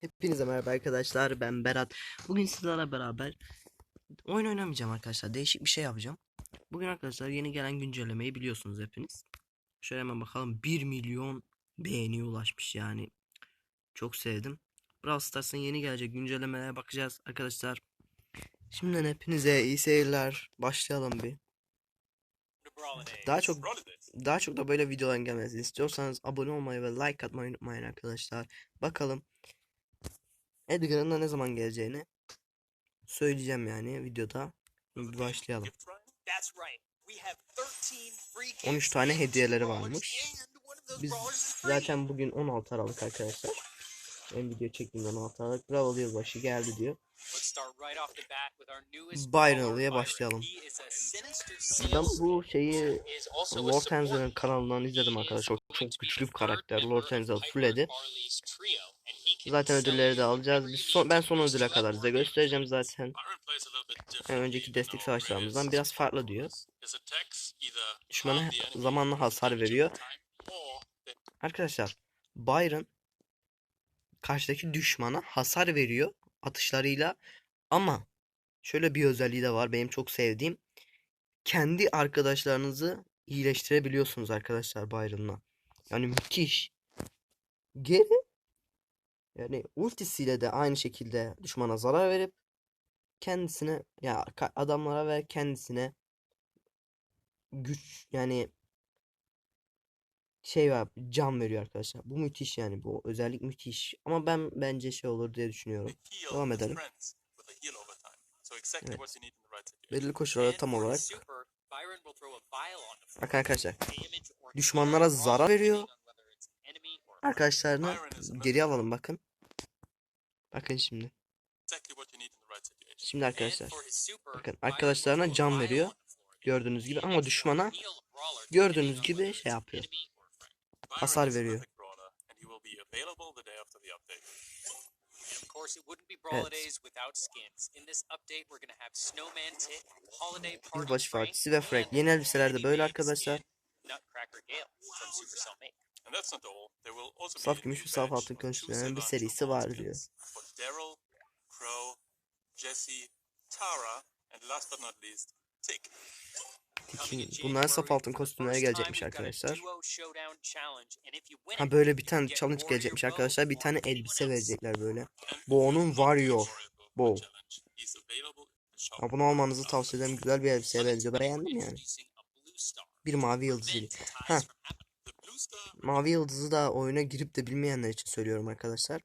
Hepinize merhaba arkadaşlar ben Berat. Bugün sizlerle beraber oyun oynamayacağım arkadaşlar. Değişik bir şey yapacağım. Bugün arkadaşlar yeni gelen güncellemeyi biliyorsunuz hepiniz. Şöyle hemen bakalım 1 milyon beğeniye ulaşmış yani. Çok sevdim. Brawl Stars'ın yeni gelecek güncellemelere bakacağız arkadaşlar. Şimdiden hepinize iyi seyirler. Başlayalım bir. Daha çok daha çok da böyle videoların gelmesini istiyorsanız abone olmayı ve like atmayı unutmayın arkadaşlar. Bakalım Edgar'ın da ne zaman geleceğini söyleyeceğim yani videoda. Bir başlayalım. 13 tane hediyeleri varmış. Biz zaten bugün 16 Aralık arkadaşlar. Ben video çektiğim 16 Aralık. Brawl yılbaşı geldi diyor. Byron diye başlayalım. Ben bu şeyi Lord Tenzel'in kanalından izledim arkadaşlar. Çok, güçlü bir karakter. Lord Tenzel fulledi. Zaten ödülleri de alacağız. Biz son, ben son ödüle kadar size göstereceğim zaten. Yani önceki destek savaşlarımızdan biraz farklı diyor. Düşmana zamanla hasar veriyor. Arkadaşlar Byron karşıdaki düşmana hasar veriyor atışlarıyla ama şöyle bir özelliği de var benim çok sevdiğim. Kendi arkadaşlarınızı iyileştirebiliyorsunuz arkadaşlar Byron'la. Yani müthiş. Geri yani ultisiyle de aynı şekilde düşmana zarar verip kendisine ya adamlara ve kendisine güç yani şey var can veriyor arkadaşlar. Bu müthiş yani bu özellik müthiş. Ama ben bence şey olur diye düşünüyorum. Devam edelim. Evet. Belirli koşullarda tam olarak Bakın arkadaşlar düşmanlara zarar veriyor. Arkadaşlarını geri alalım bakın. Bakın şimdi. Şimdi arkadaşlar bakın arkadaşlarına can veriyor. Gördüğünüz gibi ama düşmana gördüğünüz gibi şey yapıyor. hasar veriyor. Yılbaşı partisi ve Frank. Yeni elbiseler de böyle arkadaşlar. Saf gümüş ve saf altın konuşmalarının bir serisi var diyor. Daryl, Crow, Jesse, Tara, and last but not least, Tick. Tiki. Bunlar saf altın kostümlere gelecekmiş arkadaşlar. Ha böyle bir tane challenge gelecekmiş arkadaşlar. Bir tane elbise verecekler böyle. Bu onun Warrior. Bu. Abone olmanızı tavsiye ederim. Güzel bir elbiseye benziyor. Beğendim yani. Bir mavi yıldız. Ha. Mavi yıldızı da oyuna girip de bilmeyenler için söylüyorum arkadaşlar.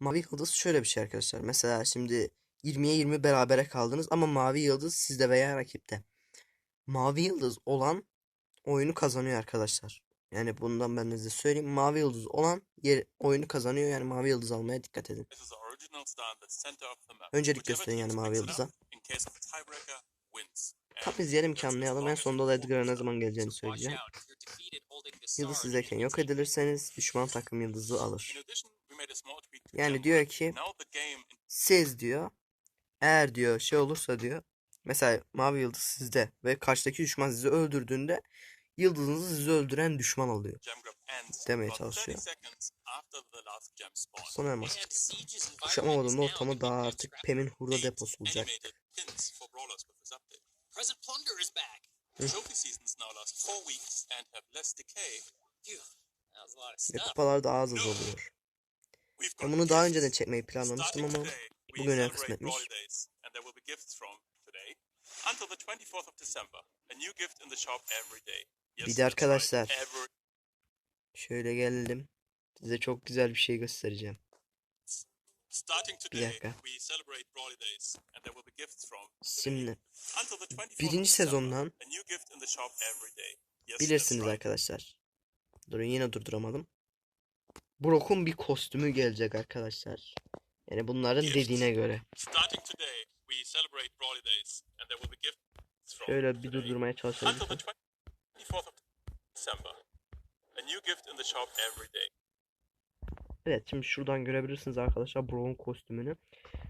Mavi yıldız şöyle bir şey arkadaşlar. Mesela şimdi 20'ye 20 berabere kaldınız ama mavi yıldız sizde veya rakipte. Mavi yıldız olan oyunu kazanıyor arkadaşlar. Yani bundan ben de size söyleyeyim. Mavi yıldız olan yer, oyunu kazanıyor. Yani mavi yıldız almaya dikkat edin. Öncelik gösterin yani mavi yıldıza. Tam izleyelim ki anlayalım. En sonunda da Edgar'a ne zaman geleceğini söyleyeceğim. Yıldız sizdeyken yok edilirseniz düşman takım yıldızı alır. Yani diyor ki siz diyor eğer diyor şey olursa diyor mesela mavi yıldız sizde ve karşıdaki düşman sizi öldürdüğünde yıldızınızı sizi öldüren düşman oluyor. demeye çalışıyor. Son elmas. Kuşatma modunda ortamı daha artık Pem'in hurda deposu olacak. Present plunder is back. Hı. Trophy seasons now last four weeks and have less decay. Phew, that was a lot of Ve stuff. kupalar daha az az oluyor. Ben bunu daha önceden çekmeyi planlamıştım ama bugüne kısmetmiş. Brawl Days, and there will be gifts from today until the 24th of December. A new gift in the shop every day. Yes, Bir de arkadaşlar şöyle geldim. Size çok güzel bir şey göstereceğim. Şimdi until the 24th of birinci sezondan bilirsiniz arkadaşlar. Durun yine durduramadım. Brock'un bir kostümü gelecek arkadaşlar. Yani bunların dediğine göre. Şöyle bir durdurmaya çalışalım. until the 24th of December. A new gift in the shop every day. Evet şimdi şuradan görebilirsiniz arkadaşlar Brock'un kostümünü.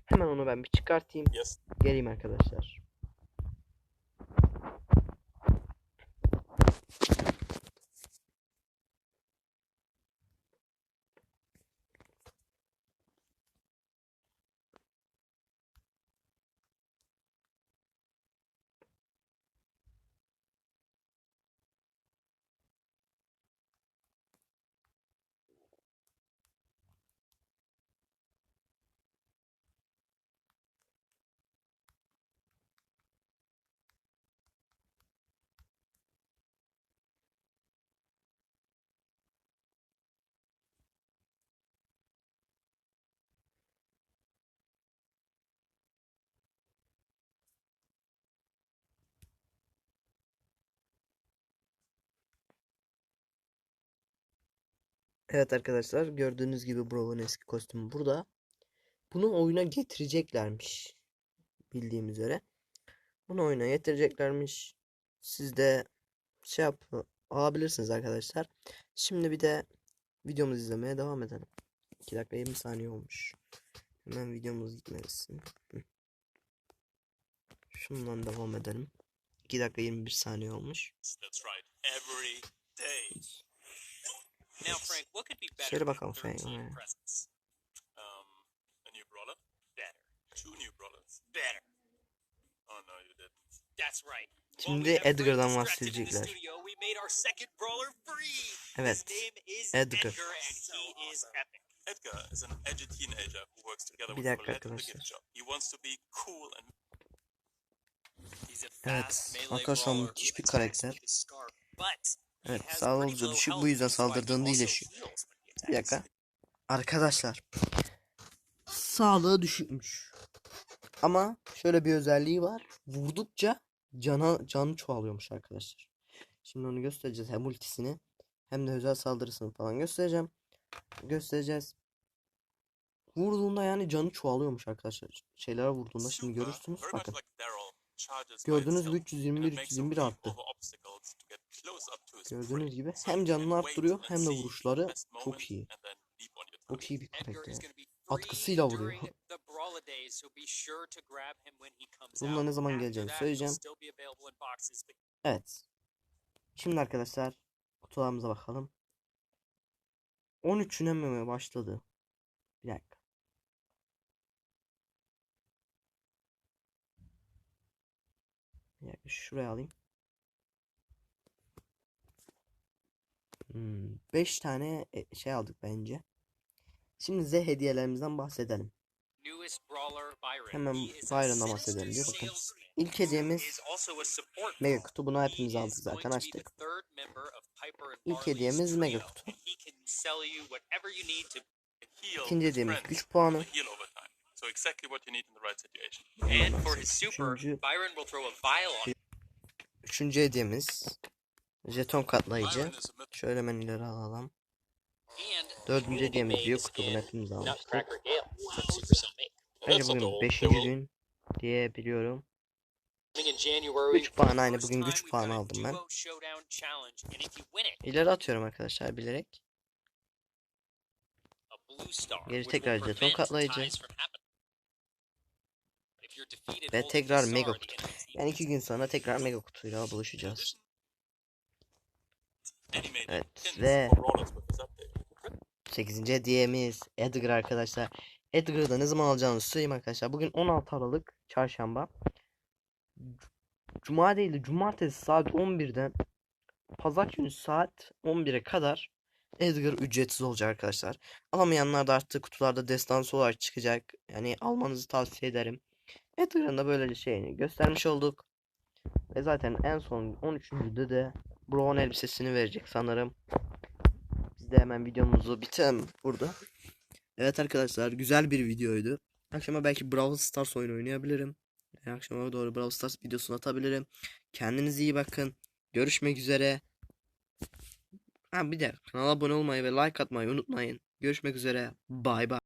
Hemen onu ben bir çıkartayım. Yes. Geleyim arkadaşlar. Evet arkadaşlar gördüğünüz gibi Brock'un eski kostümü burada. Bunu oyuna getireceklermiş. Bildiğim üzere. Bunu oyuna getireceklermiş. Siz de şey yap alabilirsiniz arkadaşlar. Şimdi bir de videomuzu izlemeye devam edelim. 2 dakika 20 saniye olmuş. Hemen videomuz gitmesin. Şundan devam edelim. 2 dakika 21 saniye olmuş. That's right. Every day. Now, Frank, what could be better than bakalım Frank, 13 oraya. presents? Um, a new brawler? Better. Two new brawlers. Better. Oh no, you didn't. That's right. Şimdi Edgar'dan bahsedecekler. Evet. Edgar. Edgar, is epic. Edgar is an edgy teenager who works together Bir with dakika Colette in the arkadaşlar. gift shop. He wants to be cool and He's a Evet, arkadaşlar müthiş bir karakter. Evet, sağlığı pretty low düşük, bu yüzden saldırdığında iyileşiyor. Bir dakika. Arkadaşlar. Sağlığı düşükmüş. Ama şöyle bir özelliği var. Vurdukça cana canı çoğalıyormuş arkadaşlar. Şimdi onu göstereceğiz hem ultisini hem de özel saldırısını falan göstereceğim. Göstereceğiz. Vurduğunda yani canı çoğalıyormuş arkadaşlar. Şeylere vurduğunda şimdi görürsünüz. Bakın. Gördüğünüz gibi itself 321 and makes a 321 leap arttı. Gördüğünüz gibi hem canını arttırıyor hem de vuruşları çok iyi. Çok iyi bir karakter. Atkısıyla vuruyor. Bununla ne zaman geleceğini söyleyeceğim. Evet. Şimdi arkadaşlar kutularımıza bakalım. 13'üne mi başladı? Bir dakika. Bir dakika şuraya alayım. 5 tane e, şey aldık bence. Şimdi size hediyelerimizden bahsedelim. Hemen He is a Byron'dan sinister bahsedelim diyor. Bakın. İlk hediyemiz mega kutu. Bunu He hepimiz aldık zaten açtık. İlk hediyemiz mega kutu. İkinci hediyemiz güç puanı. with a heal over time. So exactly what you need in the right situation. And for his super, Üçüncü, Byron will throw a vial on üçüncü hediyemiz jeton katlayıcı. Şöyle hemen ileri alalım. Dördüncü hediyemiz büyük kutu. Bunu hepimiz almıştık. Make. Bence bugün 5. gün diye biliyorum. Güç puanı aynı. Bugün güç puanı aldım ben. İleri atıyorum arkadaşlar bilerek. Geri tekrar jeton katlayıcı. Ve tekrar mega kutu. Yani iki gün sonra tekrar mega kutuyla buluşacağız. Evet, ve- for brawlers with this update. 8. hediyemiz Edgar arkadaşlar. Edgar'ı da ne zaman alacağınızı söyleyeyim arkadaşlar. Bugün 16 Aralık çarşamba. Cuma değil de cumartesi saat 11'den pazar günü saat 11'e kadar Edgar ücretsiz olacak arkadaşlar. Alamayanlar da artık kutularda destansı olarak çıkacak. Yani almanızı tavsiye ederim. Edgar'ın da böyle şeyini göstermiş olduk. Ve zaten en son 13.de de Brown elbisesini verecek sanırım. Biz de hemen videomuzu bitirelim burada. Evet arkadaşlar güzel bir videoydu. Akşama belki Brawl Stars oyunu oynayabilirim. Yani akşama doğru Brawl Stars videosunu atabilirim. Kendinize iyi bakın. Görüşmek üzere. Ha bir de kanala abone olmayı ve like atmayı unutmayın. Görüşmek üzere. Bay bay.